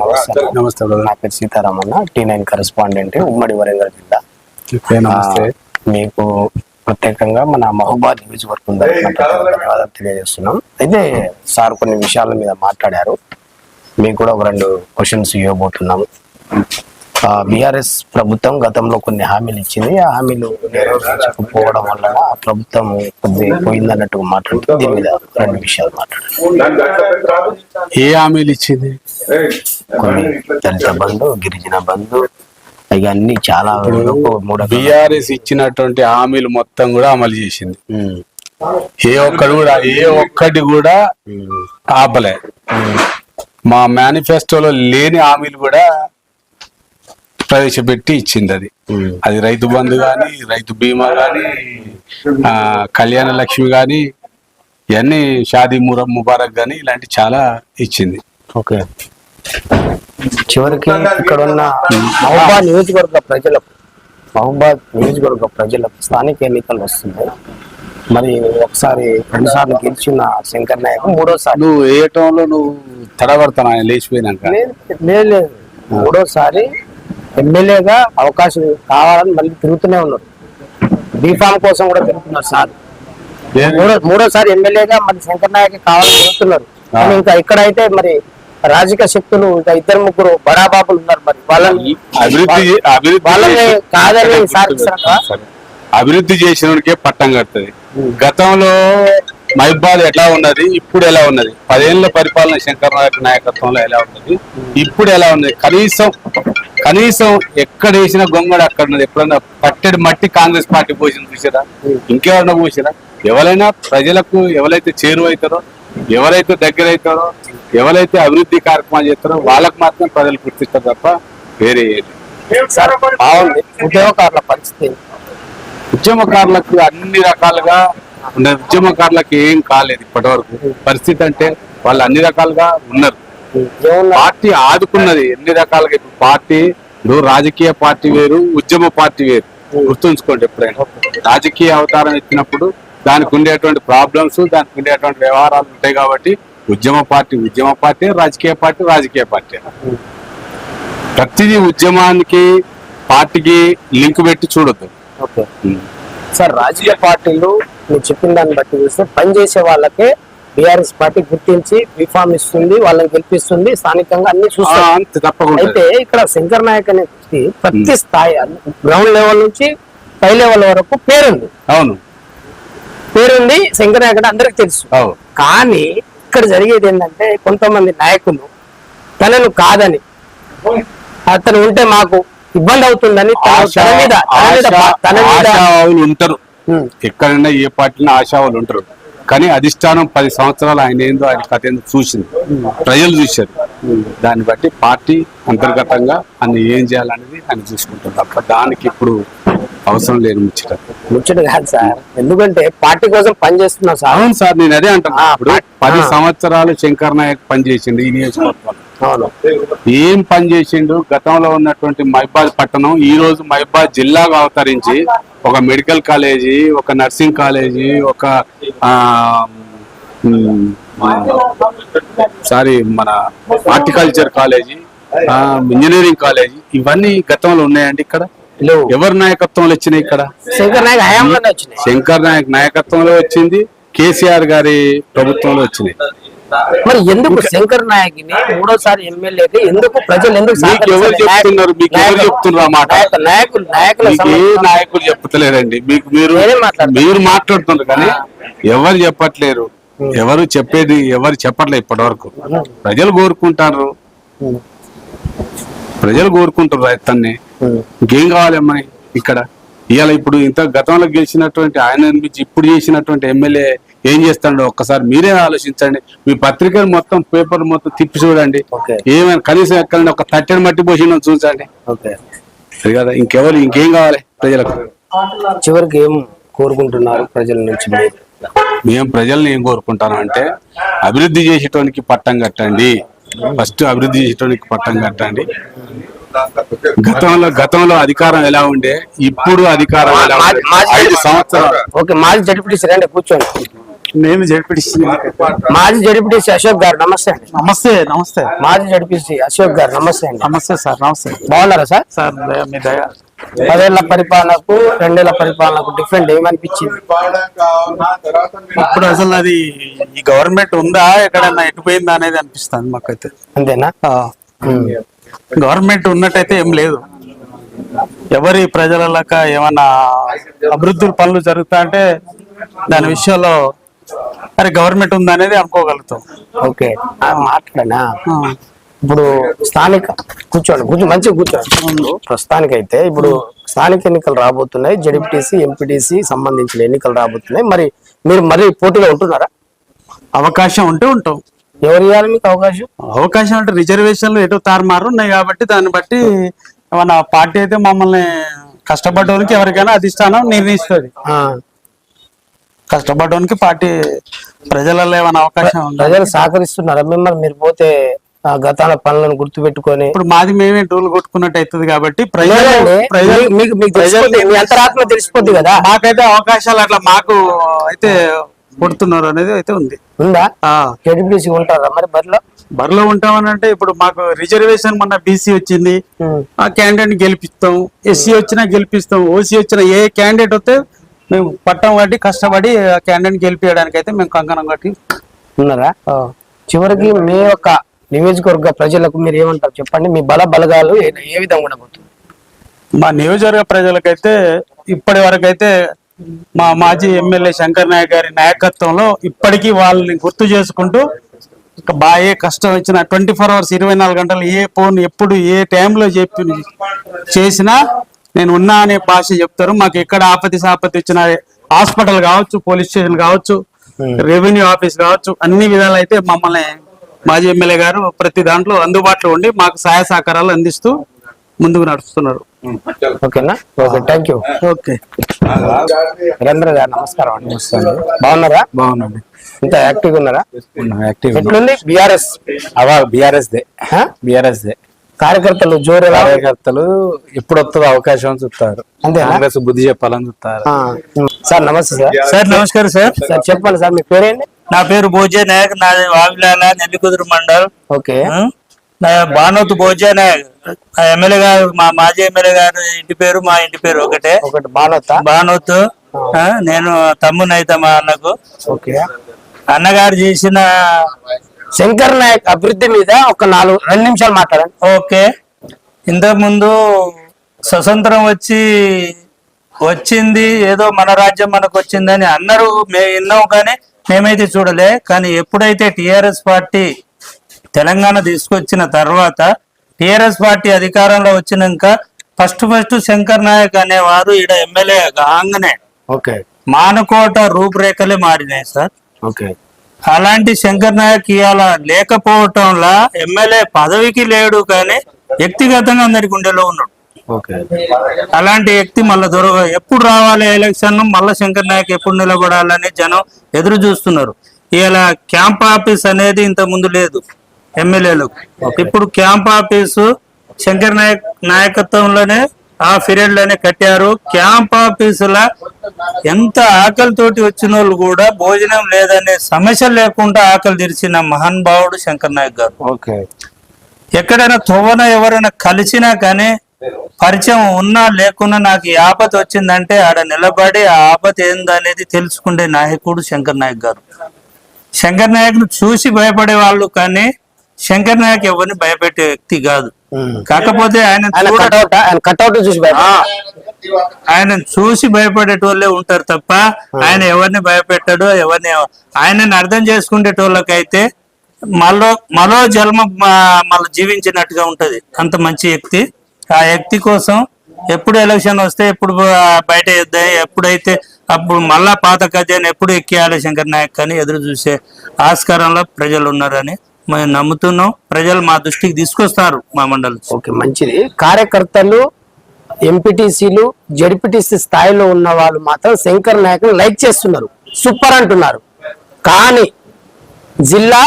నమస్తే. నమస్తే బ్రదర్. నా పేరు సీతారామన్న టీ నైన్ కరెస్పాండెంట్ ఉమ్మడి వరంగల్ జిల్లా. మీకు ప్రత్యేకంగా మన మహబాద్ నియోజకవర్గం ధన్యవాదాలు తెలియజేస్తున్నాం. అయితే సార్ కొన్ని విషయాల మీద మాట్లాడారు. మీకు కూడా ఒక రెండు క్వశ్చన్స్ ఇవ్వబోతున్నాము. బీఆర్ఎస్ ప్రభుత్వం గతంలో కొన్ని హామీలు ఇచ్చింది. ఆ హామీలు నెరవేర్చకపోవడం వల్ల ఆ ప్రభుత్వం కొద్దిగా పోయిందన్నట్టు మాట్లాడుతూ దీని మీద రెండు విషయాలు మాట్లాడారు ఏ హామీలు ఇచ్చింది? కొన్ని దళిత బంధు గిరిజన బంధు ఇక అన్ని చాలా బిఆర్ఎస్ ఇచ్చినటువంటి హామీలు మొత్తం కూడా అమలు చేసింది. ఏ ఒక్కడు కూడా ఏ ఒక్కటి కూడా ఆపలే. మా మేనిఫెస్టోలో లేని హామీలు కూడా ప్రవేశపెట్టి ఇచ్చింది అది. అది రైతు బంధు కానీ రైతు బీమా కానీ కళ్యాణ లక్ష్మి కానీ ఇవన్నీ షాదీ ముర ముబారక్ కానీ ఇలాంటి చాలా ఇచ్చింది. ఓకే. చివరికి ఇక్కడ ఉన్న మహబాద్ నియోజకవర్గ ప్రజలకు మహబాద్ నియోజకవర్గ ప్రజలకు స్థానిక ఎన్నికలు వస్తున్నాయి. మరి ఒకసారి రెండు సార్లు గెలిచిన శంకర్ నాయక్ మూడోసారి. నువ్వు ఏ టైంలో నువ్వు తడబడతాను ఆయన లేచిపోయినాక. లేదు. మూడోసారి ఎమ్మెల్యేగా అవకాశం కావాలని మళ్ళీ తిరుగుతూనే ఉన్నారు. బీఫామ్ కోసం కూడా తిరుగుతున్నారు సార్. మూడో మూడోసారి ఎమ్మెల్యేగా మరి శంకర్ నాయక్ కావాలని తిరుగుతున్నారు. కానీ ఇంకా ఇక్కడైతే మరి రాజకీయ శక్తులు ఇంకా ఇద్దరు ముగ్గురు బడాబాబులు ఉన్నారు మరి. వాళ్ళని కాదని సార్. అభివృద్ధి చేసినోడికే పట్టం కడుతుంది. గతంలో మైబాద్ ఎట్లా ఉన్నది ఇప్పుడు ఎలా ఉన్నది? పదేళ్ళ పరిపాలన శంకర్ నాయక్ నాయకత్వంలో ఎలా ఉన్నది? ఇప్పుడు ఎలా ఉన్నది? కనీసం కనీసం ఎక్కడ వేసిన గొంగడు అక్కడ ఉన్నది? ఎప్పుడన్నా పట్టెడు మట్టి కాంగ్రెస్ పార్టీ పోసిన చూసారా? ఇంకెవరన్నా పోసిరా? ఎవరైనా ప్రజలకు ఎవరైతే చేరువైతారో ఎవరైతే దగ్గర అవుతారో ఎవరైతే అభివృద్ధి కార్యక్రమాలు చేస్తారో వాళ్ళకి మాత్రం ప్రజలు గుర్తిస్తారు తప్ప వేరే బాగుంది ఉద్యోగకారుల పరిస్థితి. ఉద్యమకారులకు అన్ని రకాలుగా ఉద్యమకారులకు ఏం కాలేదు ఇప్పటి వరకు పరిస్థితి అంటే వాళ్ళు అన్ని రకాలుగా ఉన్నారు. పార్టీ ఆదుకున్నది ఎన్ని రకాలుగా ఇప్పుడు పార్టీ రాజకీయ పార్టీ వేరు ఉద్యమ పార్టీ వేరు. గుర్తుంచుకోండి ఎప్పుడైనా. రాజకీయ అవతారం ఎత్తినప్పుడు దానికి ఉండేటువంటి ప్రాబ్లమ్స్ దానికి ఉండేటువంటి వ్యవహారాలు ఉంటాయి కాబట్టి ఉద్యమ పార్టీ ఉద్యమ పార్టీ రాజకీయ పార్టీ రాజకీయ పార్టీ. ప్రతిదీ ఉద్యమానికి పార్టీకి లింక్ పెట్టి చూడొద్దు. సార్ రాజకీయ పార్టీలు మీరు చెప్పిన దాన్ని బట్టి చూస్తే పనిచేసే వాళ్ళకే బీఆర్ఎస్ పార్టీ గుర్తించి బీఫామ్ ఇస్తుంది వాళ్ళని గెలిపిస్తుంది స్థానికంగా అన్ని చూస్తారు. అయితే ఇక్కడ శంకర్ నాయక్ అనే వ్యక్తి ప్రతి స్థాయి గ్రౌండ్ లెవెల్ నుంచి పై లెవెల్ వరకు పేరుంది. అవును. పేరుంది శంకర్ నాయక్ అంటే అందరికి తెలుసు. అవును. కానీ ఇక్కడ జరిగేది ఏంటంటే కొంతమంది నాయకులు తనను కాదని అతను ఉంటే మాకు ఇబ్బంది అవుతుందని తన- మీద తన మీద ఉంటారు. ఎక్కడైనా ఏ పార్టీలో ఆశావాళ్ళు ఉంటారు. కానీ అధిష్టానం పది సంవత్సరాలు ఆయన ఏందో ఆయన కథ ఏందో చూసింది. ప్రజలు చూశారు. దాన్ని బట్టి పార్టీ అంతర్గతంగా అన్ని ఏం చేయాలనేది ఆయన చూసుకుంటారు. తప్ప దానికి ఇప్పుడు అవసరం లేని ముచ్చట. ముచ్చట కాదు సార్. ఎందుకంటే పార్టీ కోసం పనిచేస్తున్నా సార్. అవును సార్ నేను అదే ఇప్పుడు పార్టీ- పది. సంవత్సరాలు శంకర్ నాయక్ పనిచేసిండు ఈ నియోజకవర్గంలో. అవును ఏం పని చేసిండు? గతంలో ఉన్నటువంటి మైబాద్ పట్టణం ఈ రోజు మైబాద్ జిల్లాగా అవతరించి ఒక మెడికల్ కాలేజీ ఒక నర్సింగ్ కాలేజీ ఒక సారీ మన హార్టికల్చర్ కాలేజీ ఆ, ఇంజనీరింగ్ కాలేజీ ఇవన్నీ గతంలో ఉన్నాయండి ఇక్కడ? ఎవరి నాయకత్వంలో వచ్చినాయి ఇక్కడ? శంకర్ నాయక్ శంకర్ నాయక్ నాయకత్వంలో వచ్చింది కేసీఆర్ గారి ప్రభుత్వంలో వచ్చినాయి. మరి ఎందుకు శంకర్ నాయక్ని మూడోసారి ఎమ్మెల్యేకి ఎందుకు ప్రజలు ఎందుకు? చెప్తున్నారు? మీకు ఎవరు చెప్తున్నారు ఆ మాట? నాయకులు నాయకులు నాయకుల చెప్తలేరండి మీకు మీరు. మీరు మాట్లాడుతున్నారు కానీ ఎవరు చెప్పట్లేరు. ఎవరు చెప్పేది ఎవరు చెప్పట్లేదు ఇప్పటి వరకు ప్రజలు కోరుకుంటారు. ప్రజలు కోరుకుంటారు రైతాన్ని. ఇంకేం కావాలమ్మా ఇక్కడ? ఇవాళ ఇప్పుడు ఇంత గతంలో గెలిచినటువంటి ఆయన ఇప్పుడు చేసినటువంటి ఎమ్మెల్యే ఏం చేస్తాడో ఒక్కసారి మీరే ఆలోచించండి. మీ పత్రికలు మొత్తం పేపర్ మొత్తం తిప్పి చూడండి. ఏమైనా కనీసం ఎక్కడైనా ఒక తట్టెని మట్టి పోసిందో చూసండి కదా ఇంకెవరు ఇంకేం కావాలి ప్రజలకు? చివరికి ఏం కోరుకుంటున్నారు ప్రజల నుంచి మేము ప్రజల్ని ఏం కోరుకుంటాను అంటే అభివృద్ధి చేసేటోనికి పట్టం కట్టండి. ఫస్ట్ అభివృద్ధి చేసేటోనికి పట్టం కట్టండి. గతంలో గతంలో అధికారం ఎలా ఉండే ఇప్పుడు అధికారం ఐదు సంవత్సరాలు. ఓకే మాజీ జడ్పీటీసీ రండి కూర్చోండి. నేను జడ్పీటీసీ. మాజీ జడిపిటిసి అశోక్ గారు నమస్తే అండి. నమస్తే నమస్తే. మాజీ జడిపిసి అశోక్ గారు నమస్తే అండి. నమస్తే సార్ నమస్తే. బాగున్నారా సార్? సార్ మీ దయ పదేళ్ళ పరిపాలనకు రెండేళ్ళ పరిపాలనకు డిఫరెంట్ ఏమనిపించింది? ఇప్పుడు అసలు అది ఈ గవర్నమెంట్ ఉందా ఎక్కడన్నా ఎటుపోయిందా అనేది అనిపిస్తుంది మాకైతే. అంతేనా. గవర్నమెంట్ ఉన్నట్టయితే ఏం లేదు. ఎవరి ప్రజలక ఏమన్నా అభివృద్ధి పనులు జరుగుతా అంటే దాని విషయంలో అరే గవర్నమెంట్ ఉందా అనేది అనుకోగలుగుతాం. ఓకే. మాట్లాడనా. ఇప్పుడు స్థానిక కూర్చోండి కూర్చో మంచిగా కూర్చోండి. ప్రస్తుతానికి అయితే ఇప్పుడు స్థానిక ఎన్నికలు రాబోతున్నాయి. జడిపిటిసి ఎంపీటీసీ సంబంధించిన ఎన్నికలు రాబోతున్నాయి. మరి మీరు మరి పోటీలో ఉంటున్నారా? అవకాశం ఉంటే ఉంటాం. ఎవరు ఇవ్వాలి మీకు అవకాశం? అవకాశం అంటే రిజర్వేషన్లు ఎటు తారుమారు ఉన్నాయి కాబట్టి దాన్ని బట్టి మన పార్టీ అయితే మమ్మల్ని కష్టపడడానికి ఎవరికైనా అధిష్టానం నిర్ణయిస్తుంది. కష్టపడడానికి పార్టీ ప్రజలలో ఏమైనా అవకాశం ఉందా? ప్రజలు సహకరిస్తున్నారా. మిమ్మల్ని మీరు పోతే గతాల పనులను గుర్తు పెట్టుకొని ఇప్పుడు మాది మేమే డోలు కొట్టుకున్నట్టు అవుతుంది కాబట్టి ప్రజలు తెలిసిపోద్ది, మీ అంతరాత్మ తెలిసిపోద్ది కదా. మాకైతే అవకాశాలు అట్లా మాకు అయితే కొడుతున్నారు అనేది అయితే ఉంది. ఉందా? ఉంటారా మరి బరిలో? బరిలో ఉంటామని అంటే ఇప్పుడు మాకు రిజర్వేషన్ మొన్న బీసీ వచ్చింది. ఆ క్యాండిడేట్ గెలిపిస్తాం. ఎస్సీ వచ్చినా గెలిపిస్తాం. ఓసీ వచ్చినా ఏ క్యాండిడేట్ వస్తే మేము పట్టం కట్టి కష్టపడి ఆ క్యాండిడేట్ గెలిపించడానికి అయితే మేము కంకణం కట్టి ఉన్నారా? చివరికి మీ యొక్క నియోజకవర్గ ప్రజలకు మీరు ఏమంటారు? చెప్పండి మీ బల బలగాలు ఏ విధంగా ఉండబోతుంది మా నియోజకవర్గ ప్రజలకైతే ఇప్పటి వరకు అయితే మా మాజీ ఎమ్మెల్యే శంకర్ నాయక్ గారి నాయకత్వంలో ఇప్పటికీ వాళ్ళని గుర్తు చేసుకుంటూ బాగా ఏ కష్టం వచ్చినా ట్వంటీ ఫోర్ అవర్స్ ఇరవై నాలుగు గంటలు ఏ ఫోన్ ఎప్పుడు ఏ టైంలో చెప్పి చేసినా నేను ఉన్నా అనే భాష చెప్తారు. మాకు ఎక్కడ ఆపతి సాపతి వచ్చిన హాస్పిటల్ కావచ్చు పోలీస్ స్టేషన్ కావచ్చు రెవెన్యూ ఆఫీస్ కావచ్చు అన్ని విధాలు అయితే మమ్మల్ని మాజీ ఎమ్మెల్యే గారు ప్రతి దాంట్లో అందుబాటులో ఉండి మాకు సహాయ సహకారాలు అందిస్తూ ముందుకు నడుస్తున్నారు. ఓకేనా? Okay thank you okay. గారు నమస్కారం అండి. బాగున్నారా? బాగుందండి ఇంత యాక్టివ్ ఉన్నారా? యాక్టివ్ ఎట్లుంది? బిఆర్ఎస్ అవా బిఆర్ఎస్ దే బిఆర్ఎస్ దే కార్యకర్తలు జోరు? కార్యకర్తలు ఎప్పుడు వస్తుందో అవకాశం చూస్తారు అంతేనా? కాంగ్రెస్ బుద్ధి చెప్పాలని చూస్తారు ఆ, సార్ నమస్తే సార్. సార్ నమస్కారం సార్. సార్ చెప్పండి సార్ మీ పేరేంటి? నా పేరు భోజే నాయక్ నాది వావిలాల నెల్లికుదురు మండల్. ఓకే? నా బానోత్ భోజే నాయక్. ఎమ్మెల్యే గారు మా మాజీ ఎమ్మెల్యే గారు ఇంటి పేరు మా ఇంటి పేరు ఒకటే. ఒకటి బానోత్ ఆ? నేను తమ్మునైతే మా అన్నకు. ఓకే. అన్నగారు చేసిన శంకర్ నాయక్ అభివృద్ధి మీద ఒక నాలుగు రెండు నిమిషాలు మాట్లాడండి. ఓకే. ఇంతకు ముందు స్వతంత్రం వచ్చి వచ్చింది ఏదో మన రాజ్యం మనకు వచ్చిందని అన్నారు. మేము విన్నాం కానీ మేమైతే చూడలే. కానీ ఎప్పుడైతే టిఆర్ఎస్ పార్టీ తెలంగాణ తీసుకొచ్చిన తర్వాత టిఆర్ఎస్ పార్టీ అధికారంలో వచ్చినాక ఫస్ట్ ఫస్ట్ శంకర్ నాయక్ అనేవారు ఈడ ఎమ్మెల్యే కాగానే ఓకే. మానకోట రూపురేఖలే మారినాయి సార్. ఓకే. అలాంటి శంకర్ నాయక్ ఇవాళ లేకపోవటంలా ఎమ్మెల్యే పదవికి లేడు కానీ వ్యక్తిగతంగా అందరి గుండెలో ఉన్నాడు. ఓకే. అలాంటి వ్యక్తి మళ్ళీ దొర ఎప్పుడు రావాలి ఎలక్షన్? మళ్ళా శంకర్ నాయక్ ఎప్పుడు నిలబడాలని జనం ఎదురు చూస్తున్నారు. ఇలా క్యాంప్ ఆఫీస్ అనేది ఇంత ముందు లేదు ఎమ్మెల్యేలకు. ఇప్పుడు క్యాంప్ ఆఫీసు శంకర్ నాయక్ నాయకత్వంలోనే ఆ పీరియడ్లోనే కట్టారు. క్యాంప్ ఆఫీసుల ఎంత ఆకలితోటి వచ్చిన వాళ్ళు కూడా భోజనం లేదనే సమస్య లేకుండా ఆకలి తెరిచిన మహానుభావుడు శంకర్ నాయక్ గారు. ఓకే. ఎక్కడైనా తొవ్వన ఎవరైనా కలిసినా కానీ పరిచయం ఉన్నా లేకున్నా నాకు ఈ ఆపత వచ్చిందంటే ఆడ నిలబడి ఆ ఆపత ఏందనేది తెలుసుకునే నాయకుడు శంకర్ నాయక్ గారు. శంకర్ నాయక్ను చూసి భయపడే వాళ్ళు కానీ శంకర్ నాయక్ ఎవరిని భయపెట్టే వ్యక్తి కాదు. కాకపోతే ఆయన కట్అవుట్ చూసి ఆయన చూసి భయపడేటోళ్ళే ఉంటారు తప్ప ఆయన ఎవరిని భయపెట్టాడు ఎవరిని ఆయనని అర్థం చేసుకునేటోళ్ళకైతే మరో మరో జన్మ మళ్ళీ జీవించినట్టుగా ఉంటది. అంత మంచి వ్యక్తి. ఆ వ్యక్తి కోసం ఎప్పుడు ఎలక్షన్ వస్తే ఎప్పుడు బయట ఎప్పుడైతే అప్పుడు మళ్ళా పాత కథని ఎప్పుడు ఎక్కియాలి శంకర్ నాయక్ అని ఎదురు చూసే ఆస్కారంలో ప్రజలు ఉన్నారని మేము నమ్ముతున్నాం. ప్రజలు మా దృష్టికి తీసుకొస్తారు మా మండలి. ఓకే మంచిది. కార్యకర్తలు ఎంపీటీసీలు జడ్పీటీసీ స్థాయిలో ఉన్న వాళ్ళు మాత్రం శంకర్ నాయక్ లైక్ చేస్తున్నారు. సూపర్ అంటున్నారు. కానీ జిల్లా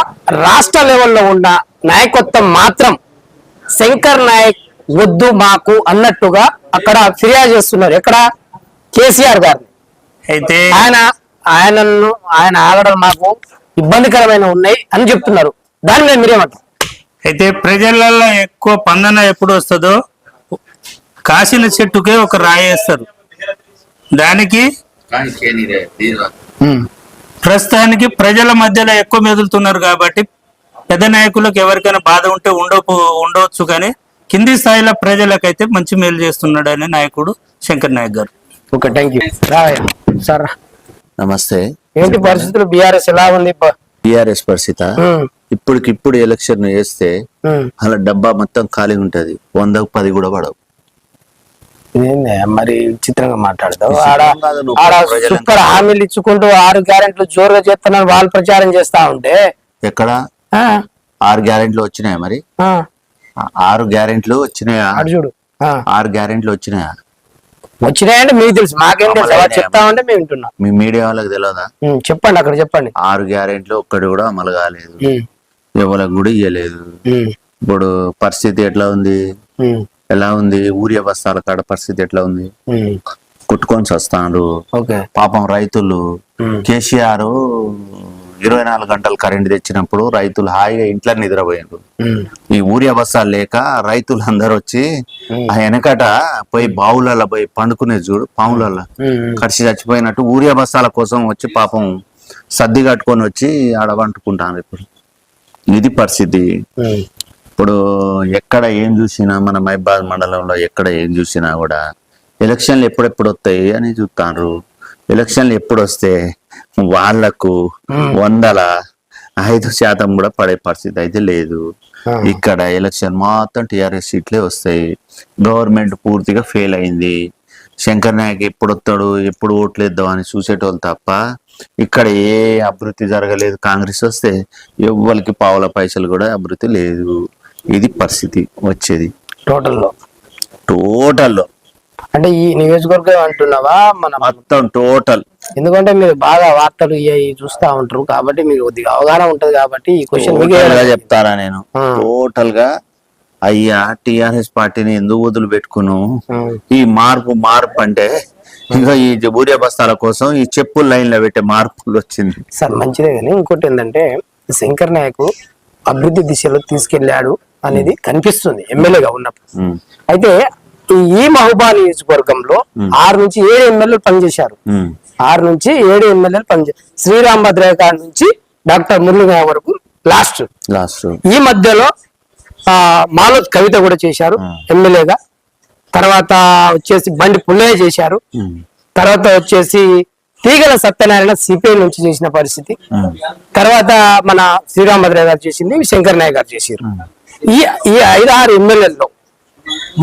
రాష్ట్ర లెవెల్లో ఉన్న నాయకత్వం మాత్రం శంకర్ నాయక్ వద్దు మాకు అన్నట్టుగా అక్కడ ఫిర్యాదు చేస్తున్నారు. ఎక్కడ? కేసీఆర్ గారు అయితే ఆయన ఆయనను ఆయన ఆగడం మాకు ఇబ్బందికరమైన ఉన్నాయి అని చెప్తున్నారు. దాని మీద మీరేమంటారు అయితే ప్రజలలో ఎక్కువ పందన ఎప్పుడు వస్తుందో కాసిన చెట్టుకే ఒక రాయి వేస్తారు. దానికి ప్రస్తుతానికి ప్రజల మధ్యలో ఎక్కువ మెదులుతున్నారు కాబట్టి పెద్ద నాయకులకు ఎవరికైనా బాధ ఉంటే ఉండవు ఉండవచ్చు కానీ కింది స్థాయిలో ప్రజలకైతే మంచి మేలు చేస్తున్నాడు అనే నాయకుడు శంకర్ నాయక్ గారు. ఓకే థ్యాంక్ యూ సార్ నమస్తే. ఏంటి పరిస్థితులు? బీఆర్ఎస్ ఎలా ఉంది? బ- టిఆర్ఎస్ పరిస్థిత. ఇప్పటికిప్పుడు ఎలక్షన్ వేస్తే. అలా డబ్బా మొత్తం ఖాళీ ఉంటది. వందకు పది కూడా పడవు. మరి విచిత్రంగా మాట్లాడతావు. ఆడ సూపర్ హామీలు ఇచ్చుకుంటూ ఆరు గ్యారెంట్లు జోరుగా చేస్తున్నారు వాళ్ళు ప్రచారం చేస్తా ఉంటే. ఎక్కడ? ఆరు గ్యారెంట్లు వచ్చినాయా మరి? ఆరు గ్యారెంట్లు వచ్చినాయా? చూడు. ఆరు గ్యారెంట్లు వచ్చినాయా? వచ్చినాయంటే మీకు తెలుసు. మాకేం తెలుసు? చెప్తా ఉంటే మేము వింటున్నాం. మీ మీడియా వాళ్ళకి తెలియదా చెప్పండి అక్కడ చెప్పండి. ఆరు గ్యారెంట్లు ఒక్కటి కూడా అమలు కాలేదు. ఎవరికి కూడా ఇయ్యలేదు. ఇప్పుడు పరిస్థితి ఎట్లా ఉంది? ఎలా ఉంది? ఊరి బస్తాల కాడ పరిస్థితి ఎట్లా ఉంది. కుట్టుకొని వస్తాడు ఓకే. పాపం రైతులు. కేసీఆర్ ఇరవై నాలుగు గంటలు కరెంట్ తెచ్చినప్పుడు రైతులు హాయిగా ఇంట్లో నిద్రపోయారు ఈ ఊరియా బస్సాలు లేక రైతులు అందరు వచ్చి ఆ వెనకట పోయి బావులలో పోయి పండుకునే చూడు పాములలో. కడిచి చచ్చిపోయినట్టు ఊరియా బస్సాల కోసం వచ్చి పాపం సర్ది కట్టుకొని వచ్చి ఆడ వండుకుంటాను ఇప్పుడు. ఇది పరిస్థితి. ఇప్పుడు ఎక్కడ ఏం చూసినా మన మైబాద్ మండలంలో ఎక్కడ ఏం చూసినా కూడా ఎలక్షన్లు ఎప్పుడెప్పుడు వస్తాయి అని చూస్తాండ్రు ఎలక్షన్లు ఎప్పుడు వస్తే వాళ్ళకు వందల ఐదు శాతం కూడా పడే పరిస్థితి అయితే లేదు. ఇక్కడ ఎలక్షన్ మొత్తం టిఆర్ఎస్ సీట్లే వస్తాయి. గవర్నమెంట్ పూర్తిగా ఫెయిల్ అయింది. శంకర్ నాయక్ ఎప్పుడు వస్తాడు ఎప్పుడు ఓట్లేద్దాం అని చూసేటోళ్ళు తప్ప ఇక్కడ ఏ అభివృద్ధి జరగలేదు కాంగ్రెస్ వస్తే ఎవ్వరికి పావుల పైసలు కూడా అభివృద్ధి లేదు. ఇది పరిస్థితి వచ్చేది. టోటల్లో? టోటల్ అంటే ఈ నియోజకవర్గం అంటున్నావా? మన మొత్తం టోటల్. ఎందుకంటే మీరు బాగా వార్తలు చూస్తా ఉంటారు కాబట్టి మీకు కొద్దిగా అవగాహన ఉంటది కాబట్టి ఈ క్వశ్చన్ చెప్తారా నేను. టోటల్గా అయ్యా టిఆర్ఎస్ పార్టీని ఎందుకు వదిలి పెట్టుకును ఉమ్, ఈ మార్పు మార్పు అంటే ఇంకా ఈ ఊరియా బస్తాల కోసం ఈ చెప్పుల లైన్లో పెట్టే మార్పులు వచ్చింది. సార్ మంచిదే కానీ ఇంకోటి ఏంటంటే శంకర్ నాయక్ అభివృద్ధి దిశలో తీసుకెళ్ళాడు అనేది కనిపిస్తుంది ఎమ్మెల్యేగా ఉన్నప్పుడు. అయితే ఈ- మహబూబా నియోజకవర్గంలో ఆరు నుంచి ఏడు ఎమ్మెల్యేలు పనిచేశారు. ఆరు నుంచి ఏడు ఎమ్మెల్యేలు పనిచేశారు శ్రీరామ్ భద్రయ్య నుంచి డాక్టర్ మురళి వరకు లాస్ట్. లాస్ట్. ఈ మధ్యలో ఆ మాలోత్ కవిత కూడా చేశారు ఎమ్మెల్యేగా. తర్వాత వచ్చేసి బండి పుల్లయ్య చేశారు. తర్వాత వచ్చేసి తీగల సత్యనారాయణ సిపిఐ నుంచి చేసిన పరిస్థితి. తర్వాత మన శ్రీరామభద్రయ్య గారు చేసింది శంకర్ నాయక్ గారు చేశారు. ఈ ఈ ఐదు ఆరు ఎమ్మెల్యేల్లో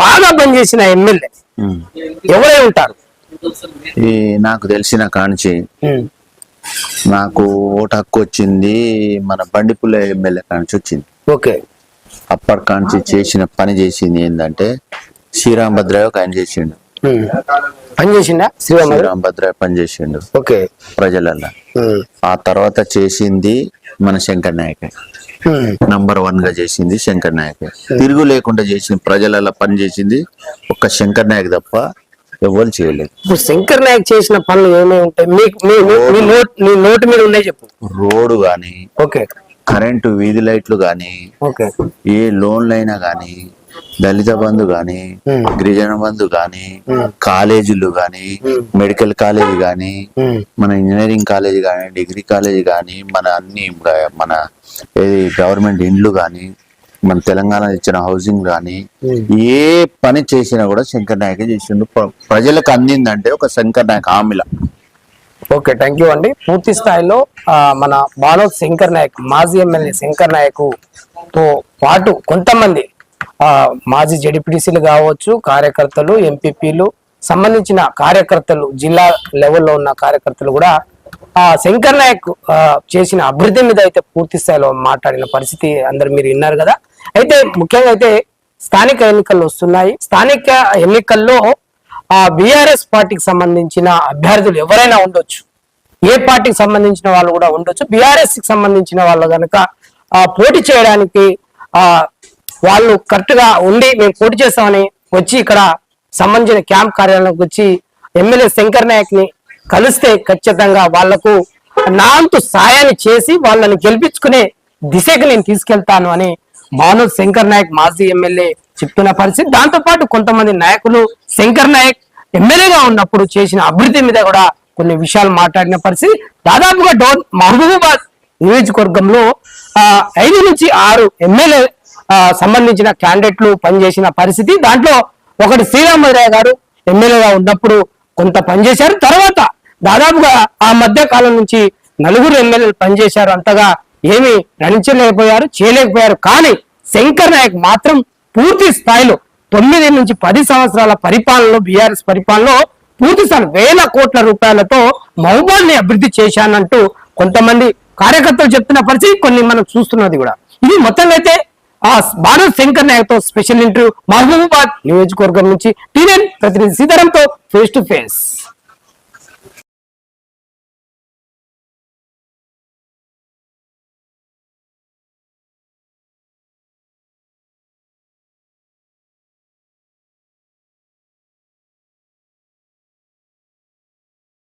బాగా పనిచేసిన ఎమ్మెల్యే. ఎవరై ఉంటారు? ఈ నాకు తెలిసిన కాంచి నాకు ఓటు హక్కు వచ్చింది మన బండిపుల్ల ఎమ్మెల్యే కాంచి వచ్చింది. ఓకే. అప్పటి కాంచి చేసిన పని చేసింది ఏంటంటే శ్రీరామ్ భద్రయ్య ఒక ఆయన చేసిండు. ఉమ్. పనిచేసిందా శ్రీరామ శ్రీరామ్ భద్రయ్య పని చేసిండు. ఓకే. ప్రజలల్లో. ఉమ్, ఆ తర్వాత చేసింది మన శంకర్ నాయక్. నంబర్ వన్గా చేసింది శంకర్ నాయక్. తిరుగు లేకుండా చేసింది ప్రజలలో పని చేసింది ఒక్క శంకర్ నాయక్ తప్ప ఎవరు చేయలేదు. ఇప్పుడు శంకర్ నాయక్ చేసిన పనులు ఏమేమి ఉంటాయి? మీ- నోట్ మీద ఉన్నాయి చెప్పు. రోడ్డు గాని ఓకే. కరెంటు వీధి లైట్లు గాని ఓకే. ఏ లోన్లు అయినా గాని దళిత బంధు గాని. గిరిజన బంధు గాని కాలేజీలు గాని మెడికల్ కాలేజీ గాని మన ఇంజనీరింగ్ కాలేజీ గాని డిగ్రీ కాలేజీ గాని మన అన్ని మన ఏది గవర్నమెంట్ ఇండ్లు గాని మన తెలంగాణ ఇచ్చిన హౌసింగ్ గాని ఏ పని చేసినా కూడా శంకర్ నాయకే చేసిండు. ప్ర- ప్రజలకు అందిందంటే ఒక శంకర్ నాయక్ హామీల. ఓకే థ్యాంక్ యూ అండి. పూర్తి స్థాయిలో మన బానోద్ శంకర్ నాయక్ మాజీ ఎమ్మెల్యే శంకర్ నాయక్తో పాటు కొంతమంది మాజీ జడిపిటిసీలు కావచ్చు కార్యకర్తలు ఎంపీపీలు సంబంధించిన కార్యకర్తలు జిల్లా లెవెల్లో ఉన్న కార్యకర్తలు కూడా ఆ శంకర్ నాయక్ చేసిన అభివృద్ధి మీద అయితే పూర్తి స్థాయిలో మాట్లాడిన పరిస్థితి అందరు మీరు విన్నారు కదా. అయితే ముఖ్యంగా అయితే స్థానిక ఎన్నికలు వస్తున్నాయి. స్థానిక ఎన్నికల్లో ఆ బీఆర్ఎస్ పార్టీకి సంబంధించిన అభ్యర్థులు ఎవరైనా ఉండొచ్చు. ఏ పార్టీకి సంబంధించిన వాళ్ళు కూడా ఉండొచ్చు. బీఆర్ఎస్కి సంబంధించిన వాళ్ళు కనుక ఆ పోటీ చేయడానికి ఆ వాళ్ళు కరెక్ట్గా ఉండి మేము పోటీ చేస్తామని వచ్చి ఇక్కడ సంబంధించిన క్యాంప్ కార్యాలయంకి వచ్చి ఎమ్మెల్యే శంకర్ నాయక్ని కలిస్తే ఖచ్చితంగా వాళ్ళకు నాంతు సాయాన్ని చేసి వాళ్ళని గెలిపించుకునే దిశకు నేను తీసుకెళ్తాను అని మానవ్ శంకర్ నాయక్ మాజీ ఎమ్మెల్యే చెప్తున్న పరిస్థితి. దాంతో పాటు కొంతమంది నాయకులు శంకర్ నాయక్ ఎమ్మెల్యేగా ఉన్నప్పుడు చేసిన అభివృద్ధి మీద కూడా కొన్ని విషయాలు మాట్లాడిన పరిస్థితి. దాదాపుగా డోన్ మహబూబాబాద్ నియోజకవర్గంలో ఆ, ఐదు నుంచి ఆరు ఎమ్మెల్యే సంబంధించిన క్యాండిడేట్లు పనిచేసిన పరిస్థితి. దాంట్లో ఒకటి శ్రీరామరావు గారు ఎమ్మెల్యేగా ఉన్నప్పుడు కొంత పనిచేశారు. తర్వాత దాదాపుగా ఆ మధ్య కాలం నుంచి నలుగురు ఎమ్మెల్యేలు పనిచేశారు. అంతగా ఏమీ రణించలేకపోయారు చేయలేకపోయారు. కానీ శంకర్ నాయక్ మాత్రం పూర్తి స్థాయిలో తొమ్మిది నుంచి పది సంవత్సరాల పరిపాలనలో బీఆర్ఎస్ పరిపాలనలో పూర్తి స్థాయి వేల కోట్ల రూపాయలతో మహబూబాన్ని అభివృద్ధి చేశానంటూ కొంతమంది కార్యకర్తలు చెప్తున్న పరిస్థితి కొన్ని మనం చూస్తున్నది కూడా. ఇది మొత్తం అయితే భారత్ శంకర్ నాయక్తో స్పెషల్ ఇంటర్వ్యూ మహబూబాబాద్ నియోజకవర్గం నుంచి టీఎన్ ప్రతినిధి సీతారాంతో ఫేస్ టు ఫేస్